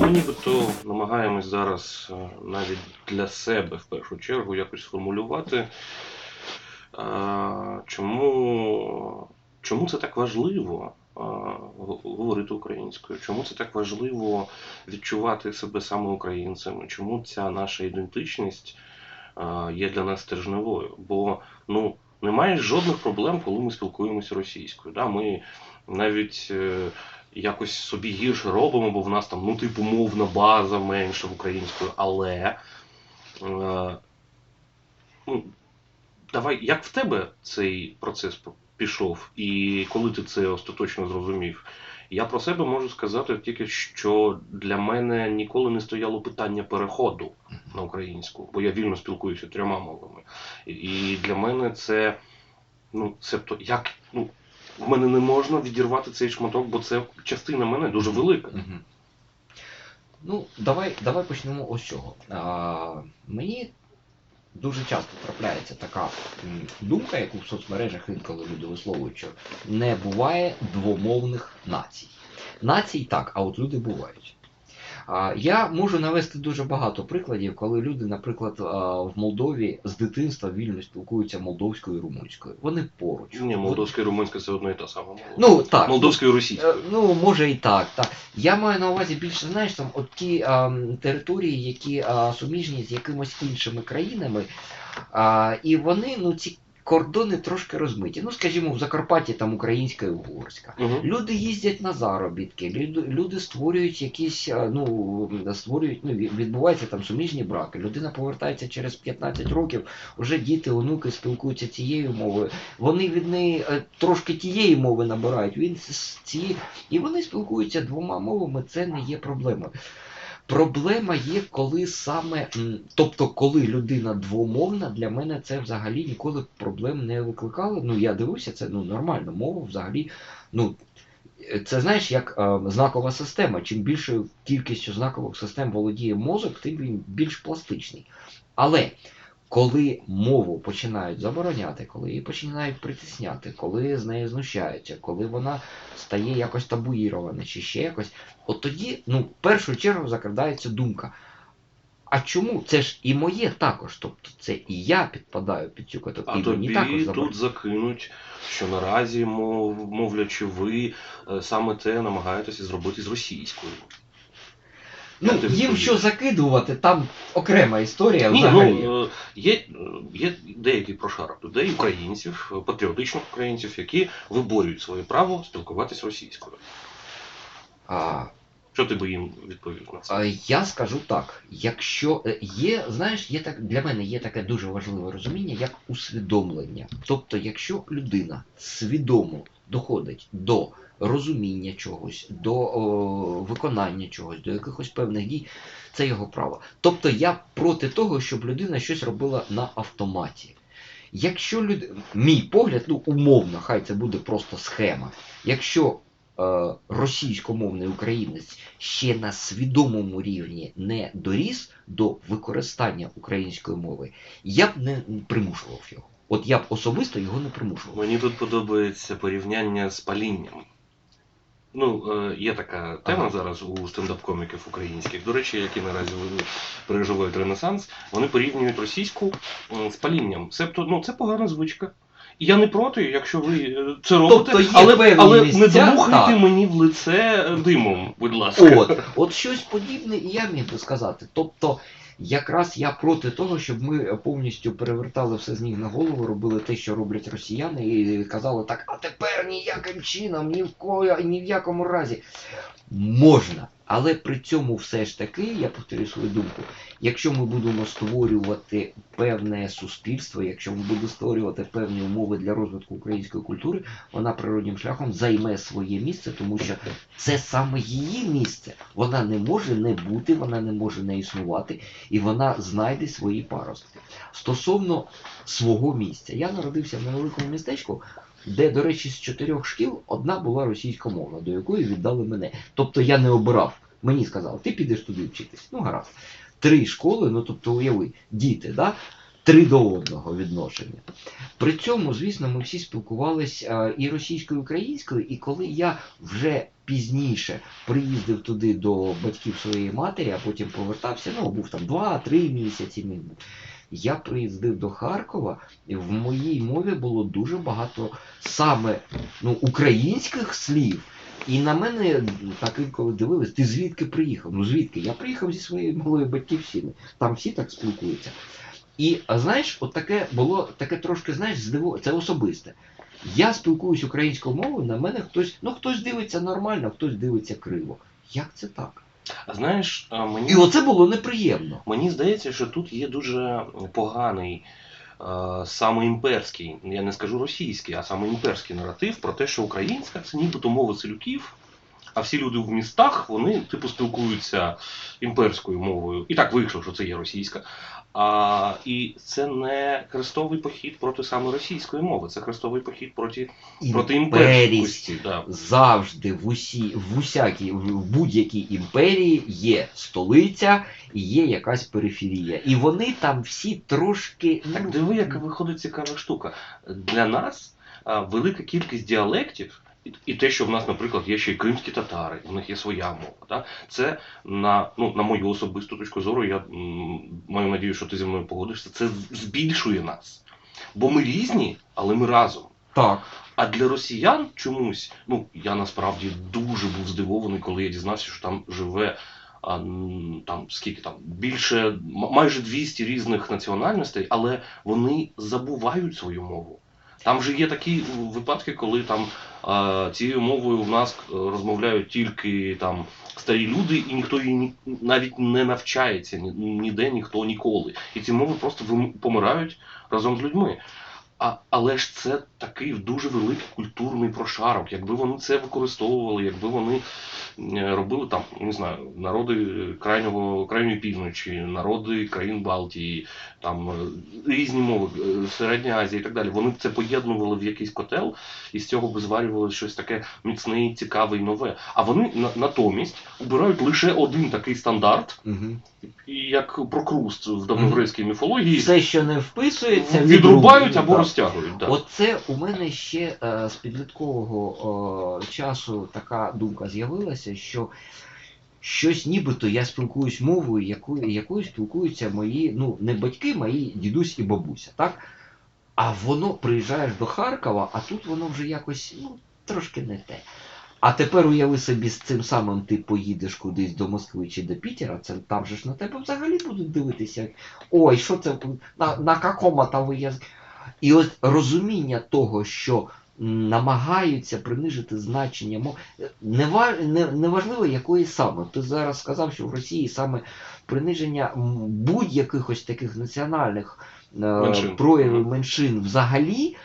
Ми нібито намагаємось зараз е, навіть для себе в першу чергу якось сформулювати, е, чому, чому це так важливо е, говорити українською, чому це так важливо відчувати себе саме українцем, чому ця наша ідентичність є для нас стержневою. Бо ну, немає жодних проблем, коли ми спілкуємося російською. Да? Ми навіть якось собі гірше робимо, бо в нас там, ну, типу, мовна база менша в українською, але е, ну, давай, як в тебе цей процес пішов, і коли ти це остаточно зрозумів? Я про себе можу сказати тільки, що для мене ніколи не стояло питання переходу на українську, бо я вільно спілкуюся трьома мовами. І- для мене це, ну, себто, як, ну, в мене не можна відірвати цей шматок, бо це частина мене дуже велика. Угу. Ну, давай, давай почнемо ось чого. А, мені дуже часто трапляється така думка, яку в соцмережах інколи люди висловлюють, що не буває двомовних націй. Націй так, а от люди бувають. Я можу навести дуже багато прикладів, коли люди, наприклад, в Молдові з дитинства вільно спілкуються молдовською і румунською. Вони поруч. Ні, молдовська і румунська це одна і та сама. Ну так. Молдовська і російська. Е, Ну, може і так, так. Я маю на увазі більше, знаєш, там от ті а, території, які а, суміжні з якимось іншими країнами, а, і вони, ну, ці кордони трошки розмиті. Ну, скажімо, в Закарпатті там українська і угорська. Угу. Люди їздять на заробітки, люди, люди створюють якісь, ну, створюють, ну, від- відбуваються там суміжні браки. Людина повертається через 15 років, вже діти, онуки спілкуються цією мовою. Вони від неї е, трошки тієї мови набирають, він з цієї. І вони спілкуються двома мовами, це не є проблемою. Проблема є, коли саме, тобто, коли людина двомовна, для мене це взагалі ніколи проблем не викликало. Ну, я дивився, це ну, нормально, мова взагалі. Ну, це знаєш, як е, знакова система. Чим більшою кількістю знакових систем володіє мозок, тим він більш пластичний. Але коли мову починають забороняти, коли її починають притісняти, коли з нею знущаються, коли вона стає якось табуїрована чи ще якось, от тоді, ну, в першу чергу закрадається думка. А чому? Це ж і моє також. Тобто це і я підпадаю під цю категорію. А тобі також тут закинуть, що наразі, мов, мовлячи ви, е, саме це намагаєтеся зробити з російською. Ну, Я їм повірю. що закидувати, там окрема історія Ні, взагалі. ну, е, є, е, є деякий прошарок людей, українців, патріотичних українців, які виборюють своє право спілкуватися російською. а, Що ти би їм відповів на це? Я скажу так: якщо е, є, знаєш, є так для мене є таке дуже важливе розуміння, як усвідомлення. Тобто, якщо людина свідомо доходить до розуміння чогось, до о, виконання чогось, до якихось певних дій, це його право. Тобто я проти того, щоб людина щось робила на автоматі. Якщо люд... мій погляд, ну умовно, хай це буде просто схема. Якщо е, російськомовний українець ще на свідомому рівні не доріс до використання української мови, я б не примушував його. От я б особисто його не примушував. Мені тут подобається порівняння з палінням. Ну, е, є така тема Ага. зараз у стендап-коміків українських, до речі, які наразі переживають ренесанс. Вони порівнюють російську з палінням. Себто, ну, це погана звичка. І я не проти, якщо ви е, це робите, Тобто є але, але не місця, так. мені в лице димом, будь ласка. От, от щось подібне і я міг би сказати. Тобто, якраз я проти того, щоб ми повністю перевертали все з ніг на голову, робили те, що роблять росіяни, і казали так, а тепер ніяким чином, ні в кого, ні в якому разі. Можна. Але при цьому все ж таки, я повторюю свою думку, якщо ми будемо створювати певне суспільство, якщо ми будемо створювати певні умови для розвитку української культури, вона природнім шляхом займе своє місце, тому що це саме її місце. Вона не може не бути, вона не може не існувати, і вона знайде свої паростки. Стосовно свого місця, я народився в невеликому містечку, де, до речі, з чотирьох шкіл одна була російськомовна, до якої віддали мене. Тобто я не обирав. Мені сказали, ти підеш туди вчитись. Ну гаразд. Три школи, ну тобто уяви, діти, да? три до одного відношення. При цьому, звісно, ми всі спілкувалися і російською, і українською, і коли я вже пізніше приїздив туди до батьків своєї матері, а потім повертався, ну, був там 2-3 місяці. Я приїздив до Харкова, і в моїй мові було дуже багато саме ну, українських слів. І на мене так інколи дивились, ти звідки приїхав? Ну звідки? Я приїхав зі своєї малої батьківщини. Там всі так спілкуються. І знаєш, от таке було таке трошки, знаєш, здиво... це особисте. Я спілкуюсь українською мовою, на мене хтось, ну хтось дивиться нормально, хтось дивиться криво. Як це так? А знаєш, мені І оце було неприємно. Мені здається, що тут є дуже поганий, е, саме імперський, я не скажу російський, а саме імперський наратив про те, що українська це нібито мова селюків, а всі люди в містах вони типу спілкуються імперською мовою. І так вийшло, що це є російська. А, і це не хрестовий похід проти саме російської мови, це хрестовий похід проти, проти імперськості. Да. Завжди в усі, в усякій, в будь-якій імперії є столиця і є якась периферія. І вони там всі трошки. Так ну, диви, яка виходить цікава штука. Для нас велика кількість діалектів, і- те, що в нас, наприклад, є ще й кримські татари, у них є своя мова. Да? Це на, ну, на мою особисту точку зору, я маю надію, що ти зі мною погодишся, це збільшує нас. Бо ми різні, але ми разом. Так. А для росіян чомусь, ну я насправді дуже був здивований, коли я дізнався, що там живе а, там скільки там більше майже 200 різних національностей, але вони забувають свою мову. Там же є такі випадки, коли там цією мовою в нас е, розмовляють тільки там старі люди, і ніхто її навіть не навчається ні- ніде, ніхто ніколи. І ці мови просто помирають разом з людьми. А, але ж це такий дуже великий культурний прошарок. Якби вони це використовували, якби вони е, робили там, не знаю, народи крайнього крайньої півночі, народи країн Балтії, там е, різні мови, е, Середня Азія і так далі. Вони б це поєднували в якийсь котел, і з цього би зварювали щось таке міцне, цікаве і нове. А вони на- натомість обирають лише один такий стандарт, Угу. як прокруст в давньогрецькій міфології. Все, що не вписується, Відрубають або. Розтягують. Да. Оце у мене ще е, з підліткового е, часу така думка з'явилася, що щось нібито я спілкуюсь мовою, якою, якою спілкуються мої, ну, не батьки, мої дідусь і бабуся, так? А воно приїжджаєш до Харкова, а тут воно вже якось ну, трошки не те. А тепер уяви собі, з цим самим ти поїдеш кудись до Москви чи до Пітера, це там же ж на тебе взагалі будуть дивитися. Ой, що це на, на какому там ви язик? І от розуміння того, що намагаються принижити значення мов, неважливо, не, неважливо якої саме. Ти зараз сказав, що в Росії саме приниження будь-яких ось таких національних е, Меншин. проявів меншин взагалі.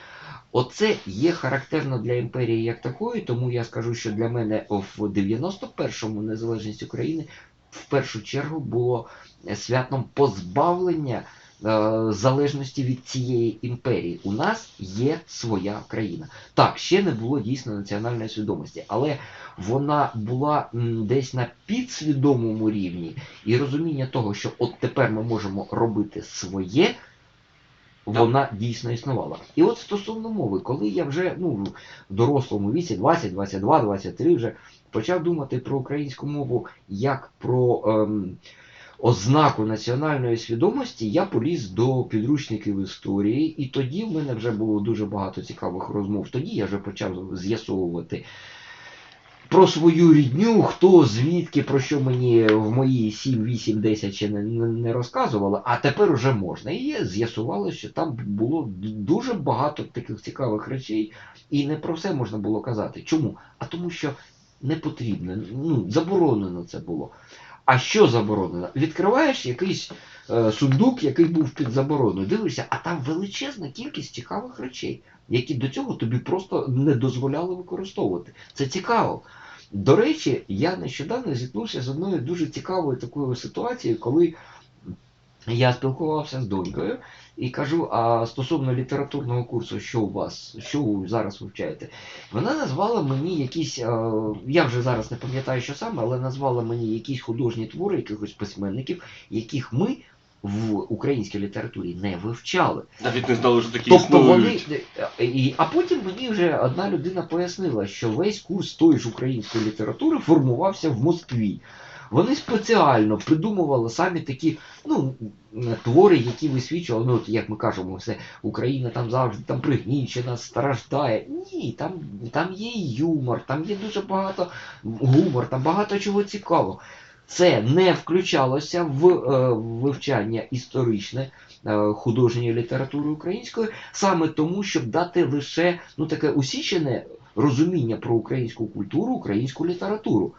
Оце є характерно для імперії як такої, тому я скажу, що для мене в 91-му незалежність України в першу чергу було святом позбавлення залежності від цієї імперії. У нас є своя країна. Так, ще не було дійсно національної свідомості, але вона була десь на підсвідомому рівні і розуміння того, що от тепер ми можемо робити своє. Вона дійсно існувала. І от стосовно мови, коли я вже ну, в дорослому віці, 20, 22, 23, вже почав думати про українську мову як про ем, ознаку національної свідомості, я поліз до підручників історії, і тоді в мене вже було дуже багато цікавих розмов. Тоді я вже почав з'ясовувати про свою рідню, хто звідки, про що мені в мої 7, 8, 10 ще не, не, розказували, а тепер уже можна. І з'ясувало, що там було дуже багато таких цікавих речей, і не про все можна було казати. Чому? А тому що не потрібно, ну, заборонено це було. А що заборонено? Відкриваєш якийсь е, сундук, який був під забороною, дивишся, а там величезна кількість цікавих речей, які до цього тобі просто не дозволяли використовувати. Це цікаво. До речі, я нещодавно зіткнувся з одною дуже цікавою такою ситуацією, коли я спілкувався з донькою і кажу, а стосовно літературного курсу, що у вас, що ви зараз вивчаєте? Вона назвала мені якісь, е, я вже зараз не пам'ятаю, що саме, але назвала мені якісь художні твори якихось письменників, яких ми в українській літературі не вивчали. Навіть не знали, що такі Тобто вони. існують. І, а потім мені вже одна людина пояснила, що весь курс тої ж української літератури формувався в Москві. Вони спеціально придумували самі такі ну, твори, які висвічували, ну, от як ми кажемо, все Україна там завжди там пригнічена, страждає. Ні, там, там є юмор, там є дуже багато гумор, там багато чого цікавого. Це не включалося в е, вивчання історичне е, художньої літератури української, саме тому, щоб дати лише ну, таке усічене розуміння про українську культуру, українську літературу.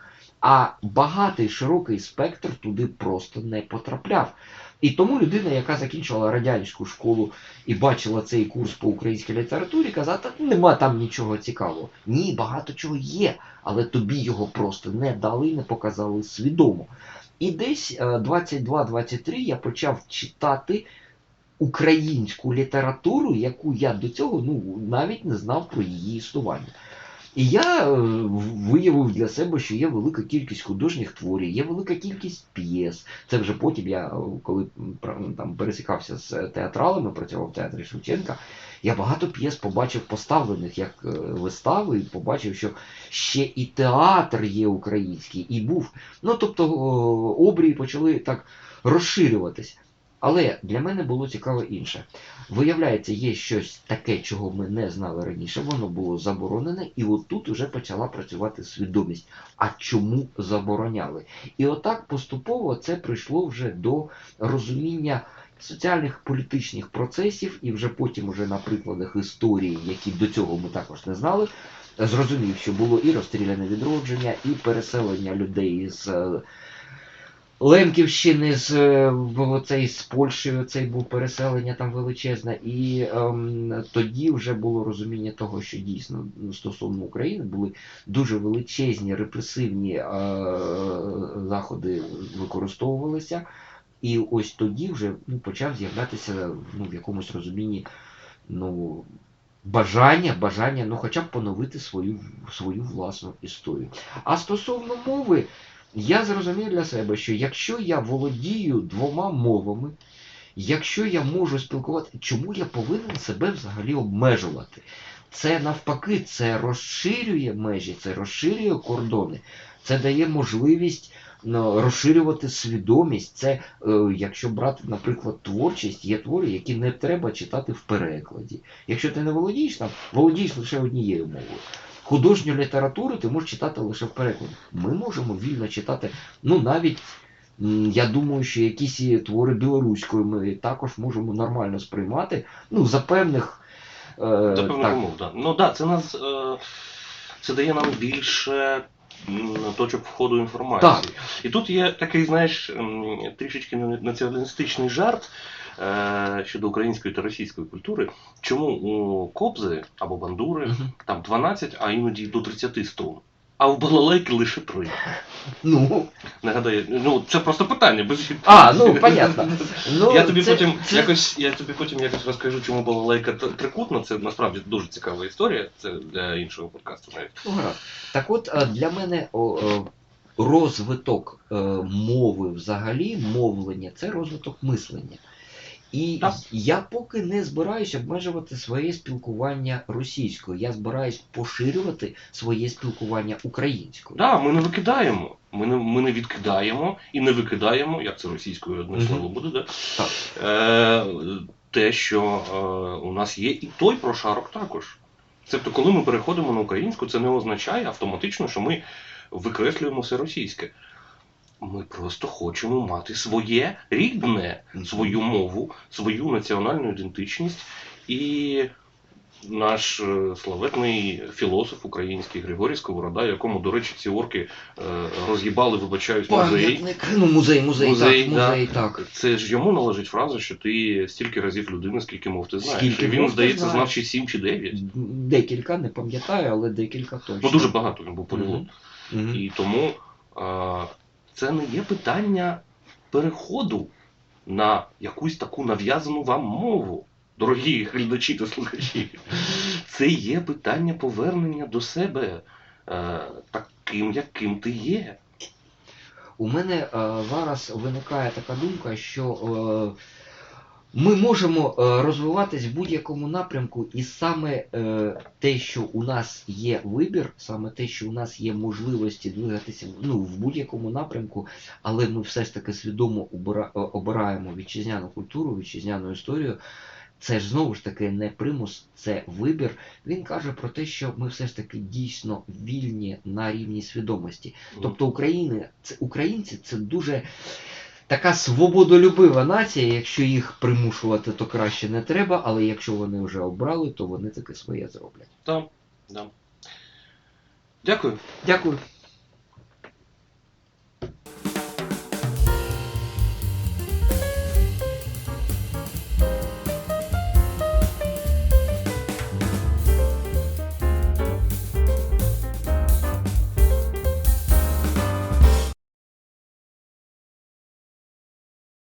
А багатий широкий спектр туди просто не потрапляв. І тому людина, яка закінчила радянську школу і бачила цей курс по українській літературі, казала, «Та нема там нічого цікавого. Ні, багато чого є, але тобі його просто не дали, не показали свідомо. І десь е, 22-23 я почав читати українську літературу, яку я до цього ну, навіть не знав про її існування. І я е, виявив для себе, що є велика кількість художніх творів, є велика кількість п'єс. Це вже потім я, е, коли там пересікався з театралами, працював в театрі Шевченка, я багато п'єс побачив поставлених як е, вистави, і побачив, що ще і театр є український, і був. Ну тобто обрії почали так розширюватись. Але для мене було цікаво інше. Виявляється, є щось таке, чого ми не знали раніше, воно було заборонене, і от тут вже почала працювати свідомість. А чому забороняли? І отак поступово це прийшло вже до розуміння соціальних політичних процесів, і вже потім, уже на прикладах історії, які до цього ми також не знали, зрозумів, що було і розстріляне відродження, і переселення людей з. Лемківщини з е, оцей з Польщею цей був переселення там величезне, і ем, тоді вже було розуміння того, що дійсно ну, стосовно України були дуже величезні репресивні е, заходи використовувалися. І ось тоді вже ну, почав з'являтися ну, в якомусь розумінні ну, бажання, бажання, ну хоча б поновити свою, свою власну історію. А стосовно мови, я зрозумів для себе, що якщо я володію двома мовами, якщо я можу спілкувати, чому я повинен себе взагалі обмежувати? Це навпаки, це розширює межі, це розширює кордони, це дає можливість ну, розширювати свідомість. Це, е, якщо брати, наприклад, творчість, є твори, які не треба читати в перекладі. Якщо ти не володієш там, володієш лише однією мовою. Художню літературу ти можеш читати лише в перекладі. Ми можемо вільно читати, ну навіть. Я думаю, що якісь твори білоруською ми також можемо нормально сприймати. Ну, за певних. Е, За певних так, умов, да. Ну так, да, це нас е, це дає нам більше м, точок входу інформації. Так. І тут є такий, знаєш, трішечки на- націоналістичний жарт е, щодо української та російської культури. Чому у кобзи або бандури Мгм. там 12, а іноді до 30 струн. А у балалайки лише 3. Ну, Нагадаю, ну це просто питання, без а, ну, понятно. Ну, я тобі це- потім це- якось я тобі потім якось розкажу, чому балалайка трикутна. Це насправді дуже цікава історія. Це для іншого подкасту навіть. Ну, гаразд. Так от е, для мене о, е, розвиток е, мови взагалі, мовлення це розвиток мислення. І Так. я поки не збираюсь обмежувати своє спілкування російською. Я збираюсь поширювати своє спілкування українською. Да, ми не викидаємо. Ми не, ми не відкидаємо і не викидаємо, як це російською одне Мгм. слово буде, да? Так. Е, те, що е, у нас є і той прошарок також. Тобто, коли ми переходимо на українську, це не означає автоматично, що ми викреслюємо все російське. Ми просто хочемо мати своє рідне, свою мову, свою національну ідентичність. І наш е, славетний філософ український Григорій Сковорода, якому, до речі, ці орки е, роз'їбали, вибачаюсь, музей. Ну, музей, музей, Музей, так, да. музей, так. Це ж йому належить фраза, що ти стільки разів людина, скільки мов ти знаєш. Скільки І він, мов ти здається, знаєш. знав чи 7 чи 9. Декілька, не пам'ятаю, але декілька точно. Ну дуже багато він був поліглот. Мгм. Мгм. І тому а, це не є питання переходу на якусь таку нав'язану вам мову, дорогі глядачі та слухачі. Це є питання повернення до себе е, таким, яким ти є. У мене е, зараз виникає така думка, що е, ми можемо е, розвиватись в будь-якому напрямку, і саме е, те, що у нас є вибір, саме те, що у нас є можливості двигатися ну, в будь-якому напрямку, але ми все ж таки свідомо е, обираємо вітчизняну культуру, вітчизняну історію. Це ж знову ж таки не примус, це вибір. Він каже про те, що ми все ж таки дійсно вільні на рівні свідомості. Тобто України, це, українці це дуже така свободолюбива нація, якщо їх примушувати, то краще не треба, але якщо вони вже обрали, то вони таке своє зроблять. Так, да. Дякую. Дякую.